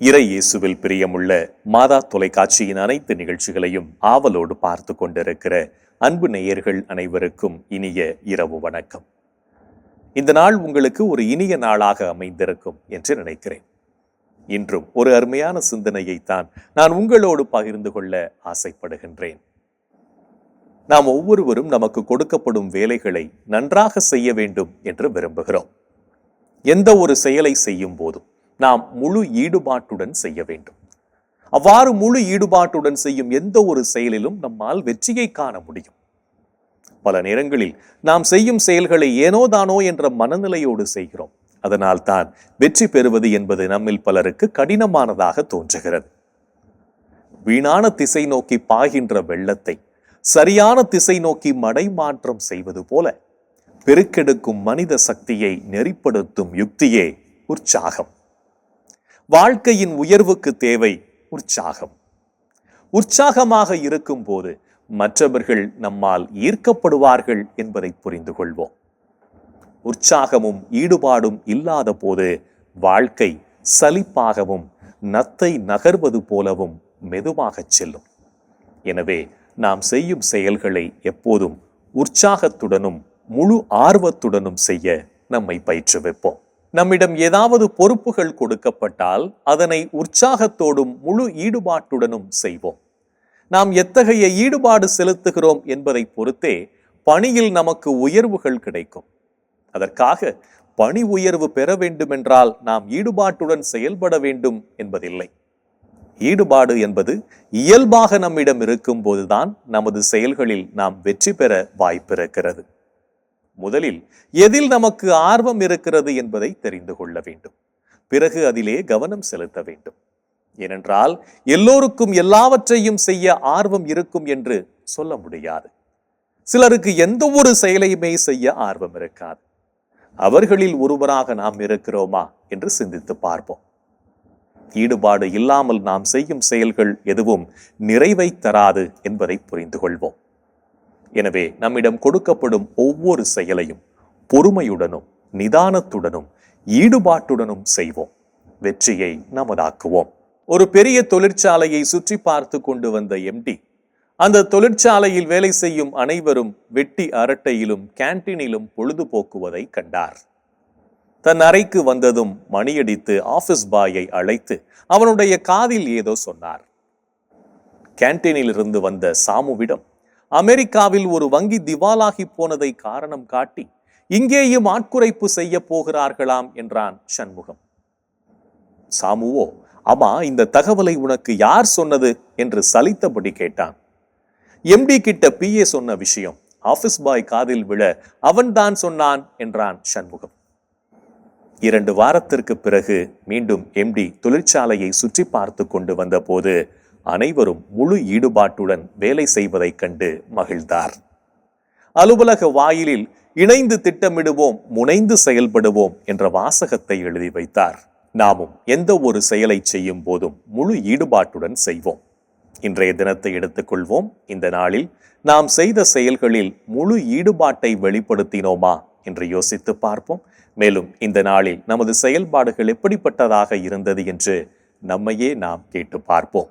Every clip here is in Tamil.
இறை இயேசுவில் பிரியமுள்ள மாதா தொலைக்காட்சியின் அனைத்து நிகழ்ச்சிகளையும் ஆவலோடு பார்த்து கொண்டிருக்கிற அன்பு நேயர்கள் அனைவருக்கும் இனிய இரவு வணக்கம். இந்த நாள் உங்களுக்கு ஒரு இனிய நாளாக அமைந்திருக்கும் என்று நினைக்கிறேன். இன்றும் ஒரு அருமையான சிந்தனையைத்தான் நான் உங்களோடு பகிர்ந்து கொள்ள ஆசைப்படுகின்றேன். நாம் ஒவ்வொருவரும் நமக்கு கொடுக்கப்படும் வேலைகளை நன்றாக செய்ய வேண்டும் என்று விரும்புகிறோம். எந்த ஒரு செயலை செய்யும் போதும் நாம் முழு ஈடுபாட்டுடன் செய்ய வேண்டும். அவ்வாறு முழு ஈடுபாட்டுடன் செய்யும் எந்த ஒரு செயலிலும் நம்மால் வெற்றியை காண முடியும். பல நேரங்களில் நாம் செய்யும் செயல்களை ஏனோதானோ என்ற மனநிலையோடு செய்கிறோம். அதனால் தான் வெற்றி பெறுவது என்பது நம்மில் பலருக்கு கடினமானதாக தோன்றுகிறது. வீணான திசை நோக்கி பாய்கின்ற வெள்ளத்தை சரியான திசை நோக்கி மடை மாற்றம் செய்வது போல பெருக்கெடுக்கும் மனித சக்தியை நெறிப்படுத்தும் யுக்தியே உற்சாகம். வாழ்க்கையின் உயர்வுக்கு தேவை உற்சாகம். உற்சாகமாக இருக்கும்போது மற்றவர்கள் நம்மால் ஈர்க்கப்படுவார்கள் என்பதை புரிந்து கொள்வோம் உற்சாகமும் ஈடுபாடும் இல்லாத போது வாழ்க்கை சலிப்பாகவும் நத்தை நகர்வது போலவும் மெதுவாகச் செல்லும். எனவே நாம் செய்யும் செயல்களை எப்போதும் உற்சாகத்துடனும் முழு ஆர்வத்துடனும் செய்ய நம்மை பயிற்றுவிப்போம். நம்மிடம் ஏதாவது பொறுப்புகள் கொடுக்கப்பட்டால் அதனை உற்சாகத்தோடும் முழு ஈடுபாட்டுடனும் செய்வோம். நாம் எத்தகைய ஈடுபாடு செலுத்துகிறோம் என்பதை பொறுத்தே பணியில் நமக்கு உயர்வுகள் கிடைக்கும். அதற்காக பணி உயர்வு பெற வேண்டுமென்றால் நாம் ஈடுபாட்டுடன் செயல்பட வேண்டும் என்பதில்லை. ஈடுபாடு என்பது இயல்பாக நம்மிடம் இருக்கும்போதுதான் நமது செயல்களில் நாம் வெற்றி பெற வாய்ப்பிருக்கிறது. முதலில் எதில் நமக்கு ஆர்வம் இருக்கிறது என்பதை தெரிந்து கொள்ள வேண்டும். பிறகு அதிலே கவனம் செலுத்த வேண்டும். ஏனென்றால் எல்லோருக்கும் எல்லாவற்றையும் செய்ய ஆர்வம் இருக்கும் என்று சொல்ல முடியாது. சிலருக்கு எந்த ஒரு செயலையுமே செய்ய ஆர்வம் இருக்காது. அவர்களில் ஒருவராக நாம் இருக்கிறோமா என்று சிந்தித்து பார்ப்போம். ஈடுபாடு இல்லாமல் நாம் செய்யும் செயல்கள் எதுவும் நிறைவை தராது என்பதை புரிந்து கொள்வோம் எனவே நம்மிடம் கொடுக்கப்படும் ஒவ்வொரு செயலையும் பொறுமையுடனும் நிதானத்துடனும் ஈடுபாட்டுடனும் செய்வோம். வெற்றியை நமதாக்குவோம். ஒரு பெரிய தொழிற்சாலையை சுற்றி பார்த்து கொண்டு வந்த எம்டி அந்த தொழிற்சாலையில் வேலை செய்யும் அனைவரும் வெட்டி அரட்டையிலும் கேன்டீனிலும் பொழுதுபோக்குவதை கண்டார். தன் அறைக்கு வந்ததும் மணியடித்து ஆபீஸ் பாயை அழைத்து அவனுடைய காதில் ஏதோ சொன்னார். கேன்டீனில் இருந்து வந்த சாமுவிடம் அமெரிக்காவில் ஒரு வங்கி திவாலாகி போனதை காரணம் காட்டி இங்கேயும் ஆட்குறைப்பு செய்ய போகிறார்களாம் என்றான் சண்முகம். சாமுவோ அம்மா இந்த தகவலை உனக்கு யார் சொன்னது? என்று சலித்தபடி கேட்டான். எம்டி கிட்ட பிஏ சொன்ன விஷயம் ஆபீஸ் பாய் காதில் விழ அவன்தான் சொன்னான் என்றான் சண்முகம். இரண்டு வாரத்திற்கு பிறகு மீண்டும் எம்டி தொழிற்சாலையை சுற்றி பார்த்து கொண்டு வந்தபோது அனைவரும் முழு ஈடுபாட்டுடன் வேலை செய்வதைக் கண்டு மகிழ்ந்தார். அலுவலக வாயிலில் இணைந்து திட்டமிடுவோம் முனைந்து செயல்படுவோம் என்ற வாசகத்தை எழுதி வைத்தார். நாமும் எந்த ஒரு செயலை செய்யும் போதும் முழு ஈடுபாட்டுடன் செய்வோம். இன்றைய தினத்தை எடுத்துக்கொள்வோம். இந்த நாளில் நாம் செய்த செயல்களில் முழு ஈடுபாட்டை வெளிப்படுத்தினோமா என்று யோசித்து பார்ப்போம். மேலும் இந்த நாளில் நமது செயல்பாடுகள் எப்படிப்பட்டதாக இருந்தது என்று நம்மையே நாம் கேட்டு பார்ப்போம்.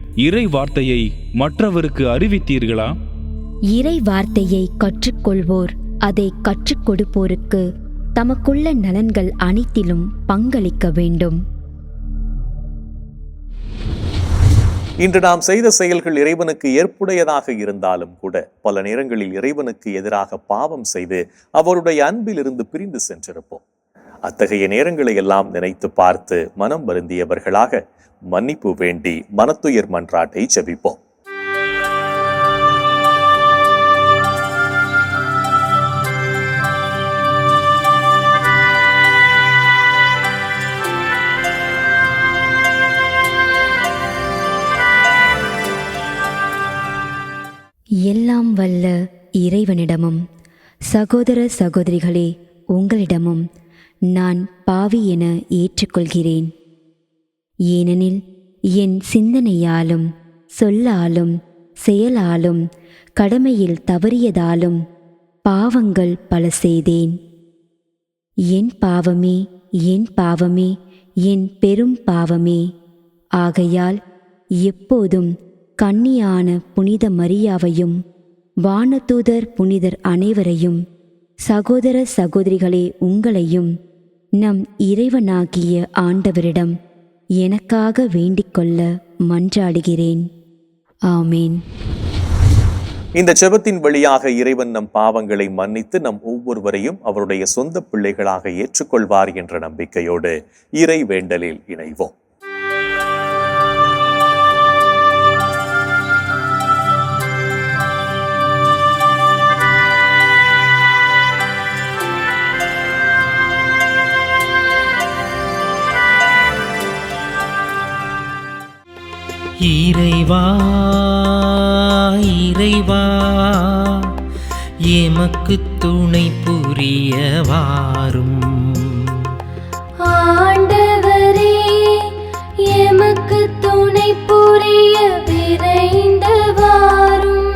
இறை வார்த்தையை மற்றவருக்கு அறிவித்தீர்களா? இறை வார்த்தையை கற்றுக்கொள்வோர் அதை கற்றுக் கொடுப்போருக்கு தமக்குள்ள நலன்கள் அனைத்திலும் பங்களிக்க வேண்டும். இன்று நாம் செய்த செயல்கள் இறைவனுக்கு ஏற்புடையதாக இருந்தாலும் கூட பல நேரங்களில் இறைவனுக்கு எதிராக பாவம் செய்து அவருடைய அன்பிலிருந்து பிரிந்து சென்றிருப்போம். அத்தகைய நேரங்களை எல்லாம் நினைத்து பார்த்து மனம் வருந்தியவர்களாக மன்னிப்பு வேண்டி மனத்துயர் மன்றாட்டை ஜெபிப்போம். எல்லாம் வல்ல இறைவனிடமும் சகோதர சகோதரிகளே உங்களிடமும் நான் பாவி என ஏற்றுக்கொள்கிறேன். ஏனெனில் என் சிந்தனையாலும் சொல்லாலும் செயலாலும் கடமையில் தவறியதாலும் பாவங்கள் பல செய்தேன். என் பாவமே என் பாவமே என் பெரும் பாவமே. ஆகையால் எப்போதும் கன்னியான புனித மரியாவையும் வானதூதர் புனிதர் அனைவரையும் சகோதர சகோதரிகளே உங்களையும் நம் இறைவனாகிய ஆண்டவரிடம் எனக்காக வேண்டிக்கொள்ள மன்றாடுகிறேன். ஆமேன். இந்த செபத்தின் வழியாக இறைவன் நம் பாவங்களை மன்னித்து நம் ஒவ்வொருவரையும் அவருடைய சொந்த பிள்ளைகளாக ஏற்றுக்கொள்வார் என்ற நம்பிக்கையோடு இறை வேண்டலில் இணைவோம். இறைவா இறைவா எமக்கு துணை புரிய வாரும் ஆண்டவரே எமக்கு துணை புரிய விரைந்து வாரும்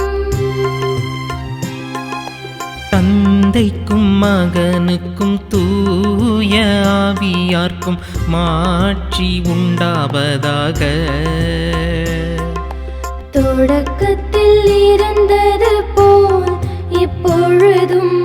தந்தைக்கும் மகனுக்கும் தூய ஆவியார்க்கும் மாட்சி உண்டாவதாக. தொடக்கத்தில் இருந்தது போல் இப்பொழுதும்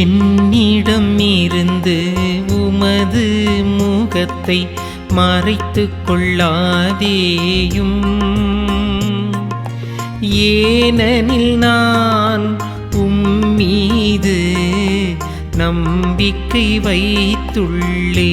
என்னிடம் இருந்து உமது முகத்தை மறைத்து கொள்ளாதேயும். ஏனெனில் நான் உம்மீது நம்பிக்கை வைத்துள்ளே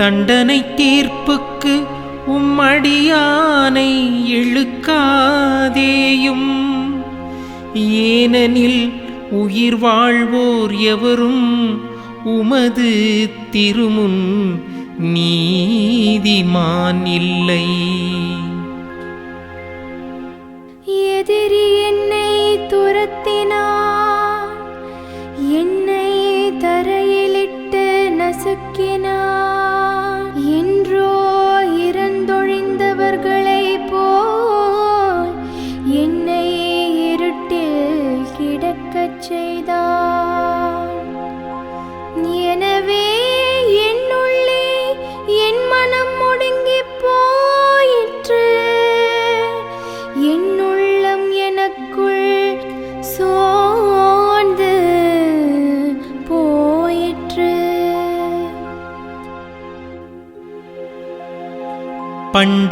தண்டனை தீர்ப்புக்கு உம்மடியானை இழுக்காதேயும். ஏனெனில் உயிர் வாழ்வோர் எவரும் உமது திருமுன் நீதிமான் இல்லை. எதிரி என்னை துரத்தினார் என்னை தரையிலிட்டு நசுக்கினார்.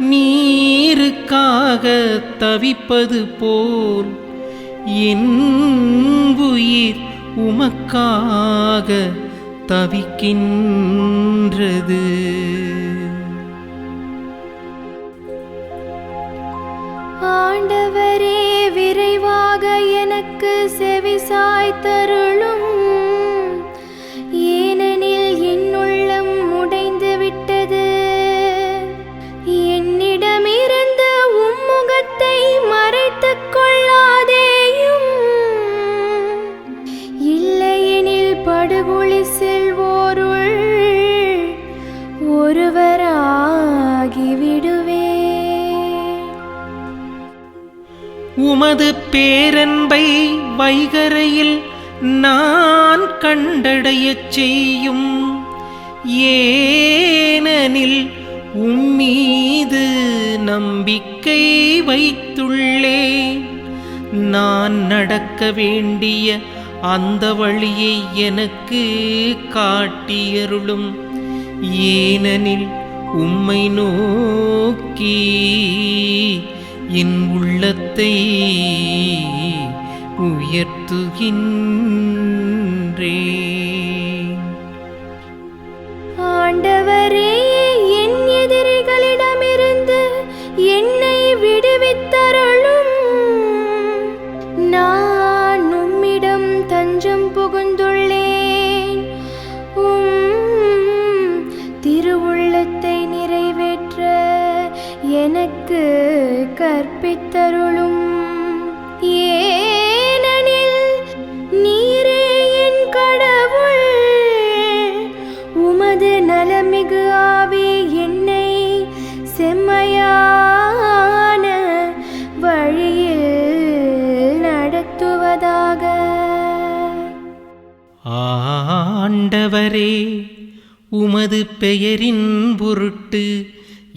நீருக்காக தவிப்பது போல் என் உயிர் உமக்காக தவிக்கின்றது. ஆண்டவரே விரைவாக எனக்கு செவிசாய் தருளும் உமது பேரன்பை வைகரையில் நான் கண்டடையச் செய்யும். ஏனெனில் உம்மீது நம்பிக்கை வைத்துள்ளேன். நான் நடக்க வேண்டிய அந்த வழியை எனக்கு காட்டியருளும். ஏனெனில் உம்மை நோக்கி என் உள்ளத்தை உயர்த்துகின்றேன் ஆண்டவரே என் எதிரிகளிடமிருந்து என்னை விடுவித்தருள் கற்பித்தருளும். ஏனெனில் நீரே என் கடவுள். உமது நலமிகு ஆவி என்னை செம்மையான வழியில் நடத்துவதாக. ஆண்டவரே உமது பெயரின் பொருட்டு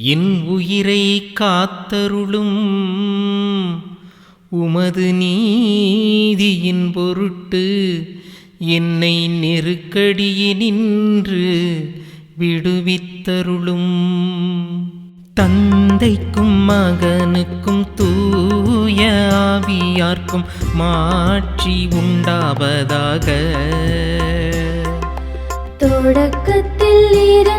என் உயிரை காத்தருளும் உமது நீதியின் பொருட்டு என்னை நெருக்கடியினின்று விடுவித்தருளும். தந்தைக்கும் மகனுக்கும் தூய ஆவியார்க்கும் மாற்றி உண்டாவதாக. தொடக்கத்தில் இருந்தது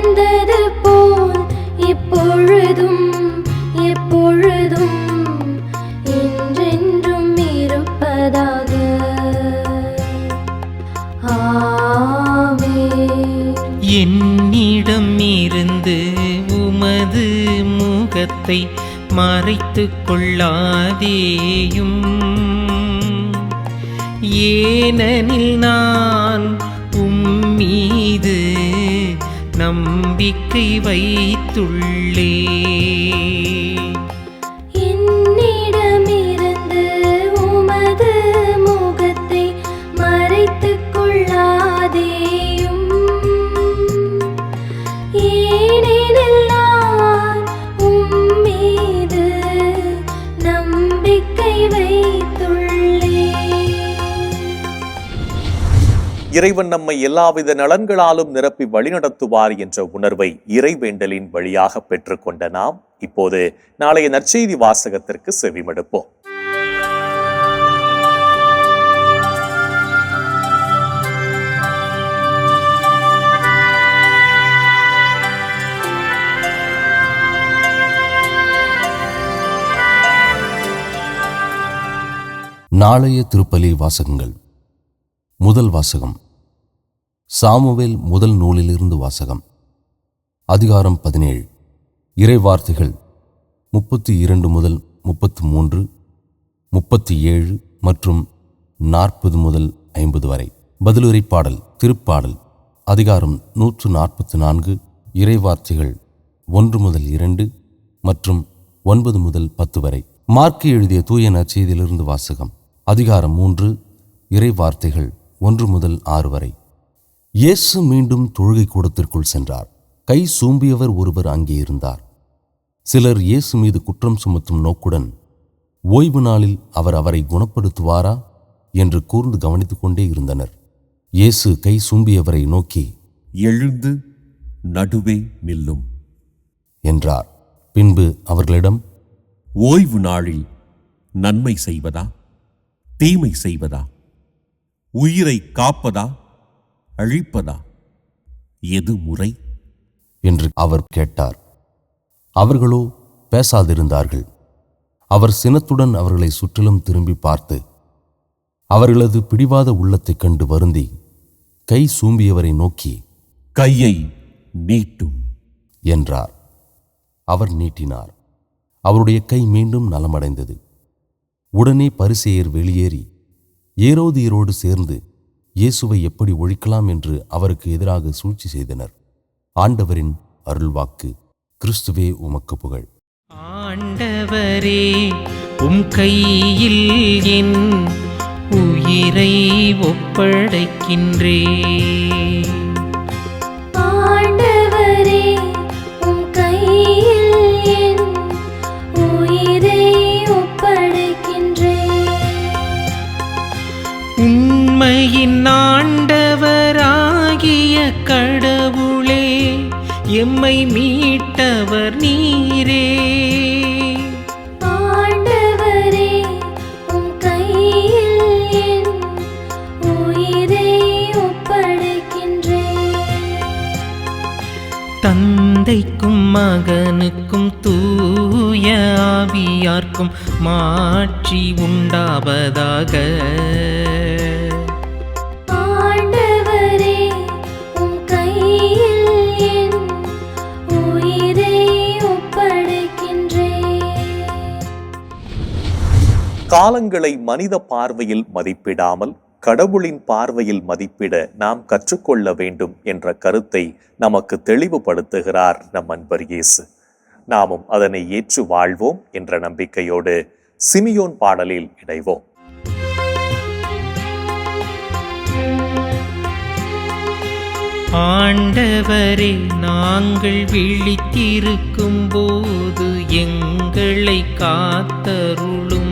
மறைத்து கொள்ளாதேயும். இறைவன் நம்மை எல்லாவித நலன்களாலும் நிரப்பி வழிநடத்துவார் என்ற உணர்வை இறைவேண்டலின் வழியாக பெற்றுக்கொண்ட நாம் இப்போது நாளைய நற்செய்தி வாசகத்திற்கு செவிமடுப்போம். நாளைய திருப்பலி வாசகங்கள். முதல் வாசகம். சாமுவேல் முதல் நூலிலிருந்து வாசகம். அதிகாரம் பதினேழு. இறைவார்த்தைகள் முப்பத்தி இரண்டு முதல் முப்பத்து மூன்று முப்பத்தி ஏழு மற்றும் நாற்பது முதல் ஐம்பது வரை. பதிலுரை பாடல் திருப்பாடல் அதிகாரம் நூற்று நாற்பத்து நான்கு இறைவார்த்தைகள் ஒன்று முதல் இரண்டு மற்றும் ஒன்பது முதல் பத்து வரை. மார்க்கு எழுதிய தூய நற்செய்தியிலிருந்து வாசகம். அதிகாரம் மூன்று இறை வார்த்தைகள் ஒன்று முதல் ஆறு வரை. இயேசு மீண்டும் தொழுகை கூடத்திற்குள் சென்றார். கை சூம்பியவர் ஒருவர் அங்கே இருந்தார். சிலர் இயேசு மீது குற்றம் சுமத்தும் நோக்குடன் ஓய்வு நாளில் அவர் அவரை குணப்படுத்துவாரா? என்று கூர்ந்து கவனித்துக் கொண்டே இருந்தனர். இயேசு கை சூம்பியவரை நோக்கி எழுந்து நடுவே நில்லும். என்றார். பின்பு அவர்களிடம் ஓய்வு நாளில் நன்மை செய்வதா? தீமை செய்வதா? உயிரை காப்பதா அழிப்பதா? எது முறை? என்று அவர் கேட்டார். அவர்களோ பேசாதிருந்தார்கள். அவர் சினத்துடன் அவர்களை சுற்றிலும் திரும்பி பார்த்து அவர்களது பிடிவாத உள்ளத்தைக் கண்டு வருந்தி கை சூம்பியவரை நோக்கி கையை நீட்டும் என்றார். அவர் நீட்டினார். அவருடைய கை மீண்டும் நலமடைந்தது. உடனே பரிசேயர் வெளியேறி ஏரோதியரோடு சேர்ந்து இயேசுவை எப்படி ஒழிக்கலாம் என்று அவருக்கு எதிராக சூழ்ச்சி செய்தனர். ஆண்டவரின் அருள்வாக்கு கிறிஸ்துவே உமக்கு புகழ். ஆண்டவரே உம் கையில் என் உயிரை ஒப்படைக்கின்றே. உண்மையின் ஆண்டவராகிய கடவுளே எம்மை மீட்டவர் நீரே. தந்தைக்கும் மகனுக்கும் தூய ஆவியார்க்கும் மாட்சி உண்டாவதாக. காலங்களை மனித பார்வையில் மதிப்பிடாமல் கடவுளின் பார்வையில் மதிப்பிட நாம் கற்றுக்கொள்ள வேண்டும் என்ற கருத்தை நமக்கு தெளிவுபடுத்துகிறார் நம் அன்பர் இயேசு. நாமும் அதனை ஏற்று வாழ்வோம் என்ற நம்பிக்கையோடு சிமியோன் பாடலில் இணைவோம். ஆண்டவரே நாங்கள் விழித்திருக்கும் போது எங்களை காத்தருளும்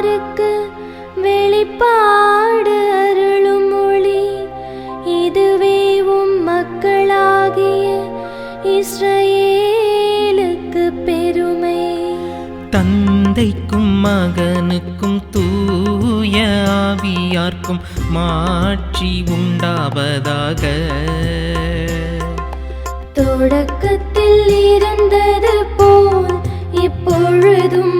இனத்தாருக்கு வெளிப்பாடு அருளும் மொழி. இதுவே உம் மக்களாகிய இஸ்ரவேலுக்கு பெருமை. தந்தைக்கும் மகனுக்கும் தூய ஆவியார்க்கும் மாட்சி உண்டாவதாக. தொடக்கத்தில் இருந்தது போல் இப்பொழுதும்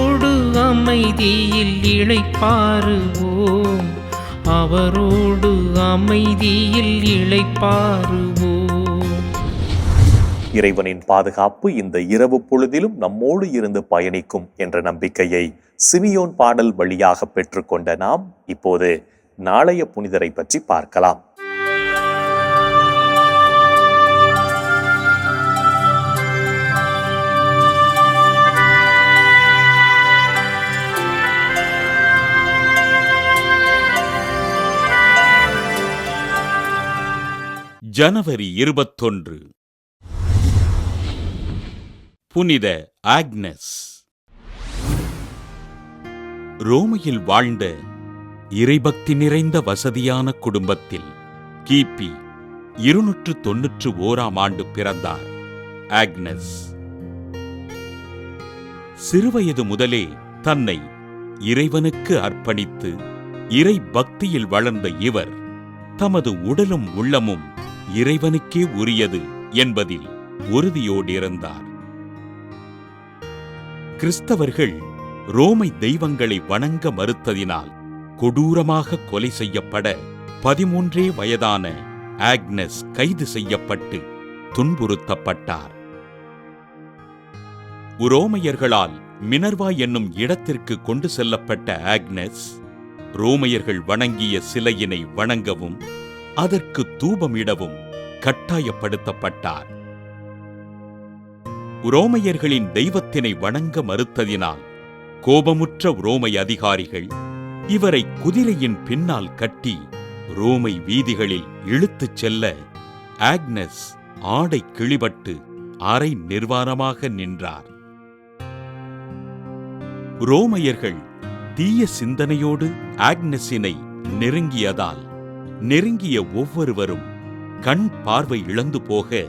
அமைதியில் இழைப்பாருவோம் அவரோடு அமைதியில் இழைப்பாருவோம் இறைவனின் பாதுகாப்பு இந்த இரவு பொழுதிலும் நம்மோடு இருந்து பயணிக்கும் என்ற நம்பிக்கையை சிமியோன் பாடல் வழியாக பெற்றுக்கொண்ட நாம் இப்போது நாளைய புனிதரை பற்றி பார்க்கலாம். ஜனவரி இருபத்தொன்று. புனித ஆக்னஸ். ரோமையில் வாழ்ந்த இறைபக்தி நிறைந்த வசதியான குடும்பத்தில் கிபி இருநூற்று தொன்னூற்று ஓராம் ஆண்டு பிறந்தார் ஆக்னஸ். சிறுவயது முதலே தன்னை இறைவனுக்கு அர்ப்பணித்து இறை பக்தியில் வளர்ந்த இவர் தமது உடலும் உள்ளமும் இறைவனுக்கே உரியது என்பதில் உறுதியோடிருந்தார். கிறிஸ்தவர்கள் ரோமை தெய்வங்களை வணங்க மறுத்ததினால் கொடூரமாக கொலை செய்யப்பட பதிமூன்றே வயதான ஆக்னஸ் கைது செய்யப்பட்டு துன்புறுத்தப்பட்டார். உரோமையர்களால் மினர்வா என்னும் இடத்திற்கு கொண்டு செல்லப்பட்ட ஆக்னஸ் ரோமையர்கள் வணங்கிய சிலையினை வணங்கவும் அதற்கு தூபமிடவும் கட்டாயப்படுத்தப்பட்டார். உரோமையர்களின் தெய்வத்தினை வணங்க மறுத்ததினால் கோபமுற்ற உரோமை அதிகாரிகள் இவரை குதிரையின் பின்னால் கட்டி ரோமை வீதிகளில் இழுத்துச் செல்ல ஆக்னஸ் ஆடை கிழிபட்டு அரை நிர்வாணமாக நின்றார். ரோமையர்கள் தீய சிந்தனையோடு ஆக்னஸினை நெருங்கியதால் நெருங்கிய ஒவ்வொருவரும் கண் பார்வை இழந்து போக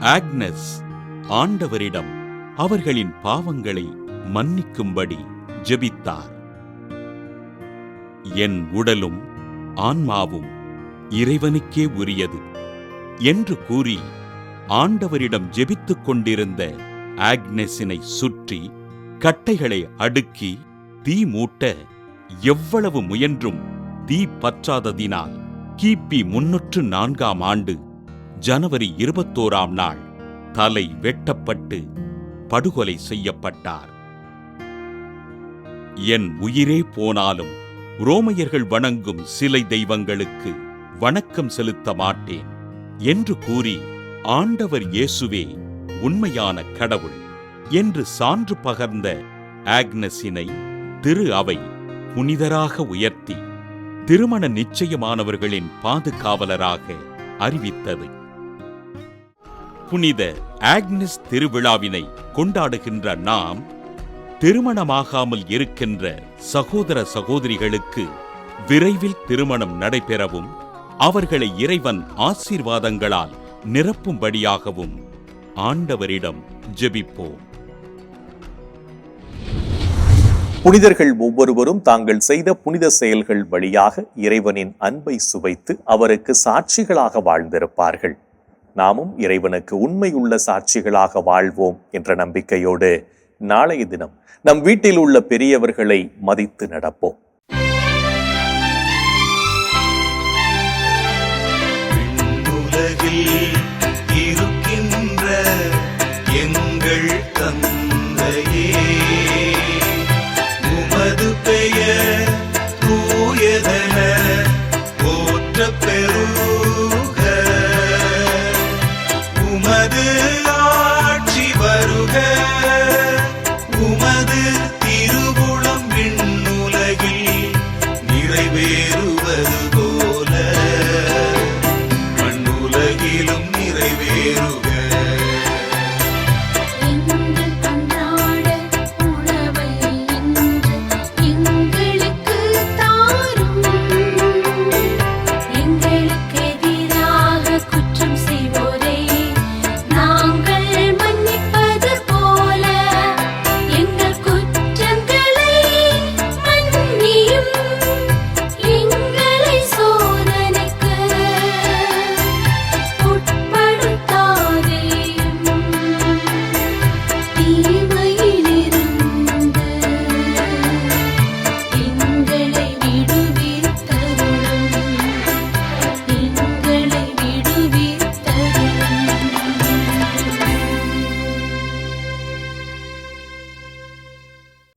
ஆக்னஸ் ஆண்டவரிடம் அவர்களின் பாவங்களை மன்னிக்கும்படி ஜெபித்தார். என் உடலும் ஆன்மாவும் இறைவனுக்கே உரியது என்று கூறி ஆண்டவரிடம் ஜெபித்துக் கொண்டிருந்த ஆக்னஸினை சுற்றி கட்டைகளை அடுக்கி தீ மூட்ட எவ்வளவு முயன்றும் தீ பற்றாததினால் கிபி முன்னூற்று நான்காம் ஆண்டு ஜனவரி இருபத்தோராம் நாள் தலை வெட்டப்பட்டு படுகொலை செய்யப்பட்டார். என் உயிரே போனாலும் ரோமையர்கள் வணங்கும் சிலை தெய்வங்களுக்கு வணக்கம் செலுத்த மாட்டேன் என்று கூறி ஆண்டவர் இயேசுவே உண்மையான கடவுள் என்று சான்று பகர்ந்த ஆக்னஸினை திரு அவை புனிதராக உயர்த்தி திருமண நிச்சயமானவர்களின் பாதுகாவலராக அறிவித்தது. புனித ஆக்னஸ் திருவிழாவினை கொண்டாடுகின்ற நாம் திருமணமாகாமல் இருக்கின்ற சகோதர சகோதரிகளுக்கு விரைவில் திருமணம் நடைபெறவும் அவர்களை இறைவன் ஆசீர்வாதங்களால் நிரப்பும்படியாகவும் ஆண்டவரிடம் ஜெபிப்போம். புனிதர்கள் ஒவ்வொருவரும் தாங்கள் செய்த புனித செயல்கள் வழியாக இறைவனின் அன்பை சுவைத்து அவருக்கு சாட்சிகளாக வாழ்ந்திருப்பார்கள். நாமும் இறைவனுக்கு உண்மையுள்ள சாட்சிகளாக வாழ்வோம் என்ற நம்பிக்கையோடு நாளைய தினம் நம் வீட்டில் உள்ள பெரியவர்களை மதித்து நடப்போம். உலகில் Hallelujah.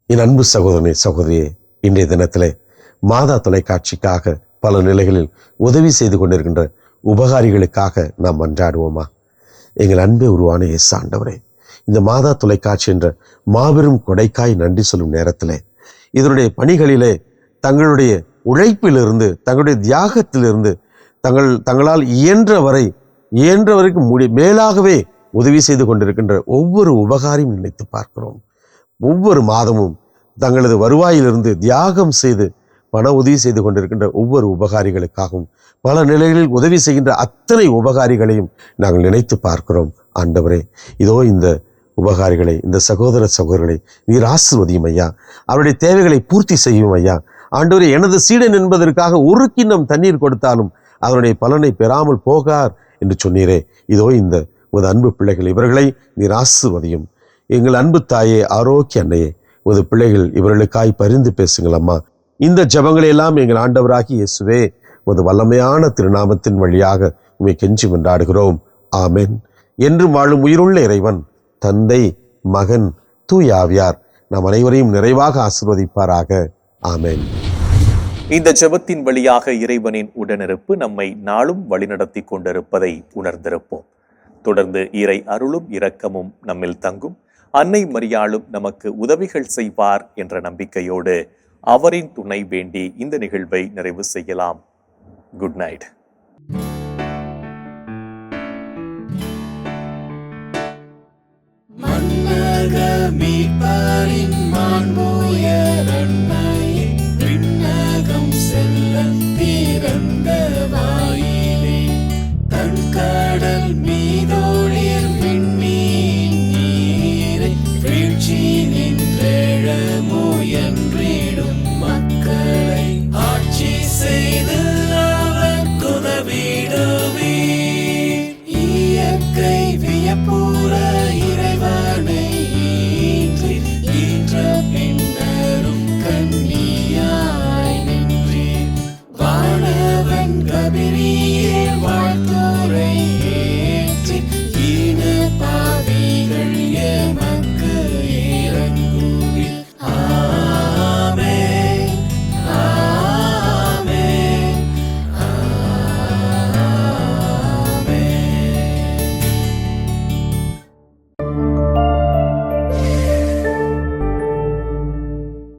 என் அன்பு சகோதரனே சகோதரியே இன்றைய தினத்திலே மாதா தொலைக்காட்சிக்காக பல நிலைகளில் உதவி செய்து கொண்டிருக்கின்ற உபகாரிகளுக்காக நாம் மன்றாடுவோமா? எங்கள் அன்பே உருவான இயேசு ஆண்டவரே இந்த மாதா தொலைக்காட்சி என்ற மாபெரும் கொடைக்காய் நன்றி சொல்லும் நேரத்திலே இதனுடைய பணிகளிலே தங்களுடைய உழைப்பிலிருந்து தங்களுடைய தியாகத்திலிருந்து தங்கள் தங்களால் இயன்ற வரை இயன்றவரைக்கும் முடி மேலாகவே உதவி செய்து கொண்டிருக்கின்ற ஒவ்வொரு உபகாரியும் நினைத்து பார்க்கிறோம். ஒவ்வொரு மாதமும் தங்களது வருவாயிலிருந்து தியாகம் செய்து பண உதவி செய்து கொண்டிருக்கின்ற ஒவ்வொரு உபகாரிகளுக்காகவும் பல நிலைகளில் உதவி செய்கின்ற அத்தனை உபகாரிகளையும் நாங்கள் நினைத்து பார்க்கிறோம். ஆண்டவரே இதோ இந்த உபகாரிகளை இந்த சகோதர சகோதரர்களை நீர் ஆசிர்வதியும் ஐயா. அவருடைய தேவைகளை பூர்த்தி செய்யும் ஐயா. ஆண்டவரே எனது சீடன் என்பதற்காக ஒரு கிண்ணம் தண்ணீர் கொடுத்தாலும் அதனுடைய பலனை பெறாமல் போகார் என்று சொன்னீரே. இதோ இந்த உமது அன்பு பிள்ளைகள் இவர்களை நீர் ஆசிர்வதியும். எங்கள் அன்பு தாயே ஆரோக்கிய அன்னையே உமது பிள்ளைகள் இவர்களுக்காய் பரிந்து பேசுங்களம்மா இந்த ஜெபங்களை எல்லாம் எங்கள் ஆண்டவராகி இயேசுவே உமது வல்லமையான திருநாமத்தின் வழியாக உமை கெஞ்சி கொண்டாடுகிறோம் ஆமென். என்றும் வாழும் உயிருள்ள இறைவன் தந்தை மகன் தூயாவியார் நாம் அனைவரையும் நிறைவாக ஆசிர்வதிப்பாராக. ஆமேன். இந்த ஜெபத்தின் வழியாக இறைவனின் உடனிருப்பு நம்மை நாளும் வழிநடத்தி கொண்டிருப்பதை உணர்ந்திருப்போம். தொடர்ந்து இறை அருளும் இரக்கமும் நம்மில் தங்கும். அன்னை மரியாளும் நமக்கு உதவிகள் செய்வார் என்ற நம்பிக்கையோடு அவரின் துணை வேண்டி இந்த நிகழ்வை நிறைவு செய்யலாம். குட் நைட் மீட்பரின் மாண்புயரண்மையே விண்ணகம் செல்ல தீரங்கள்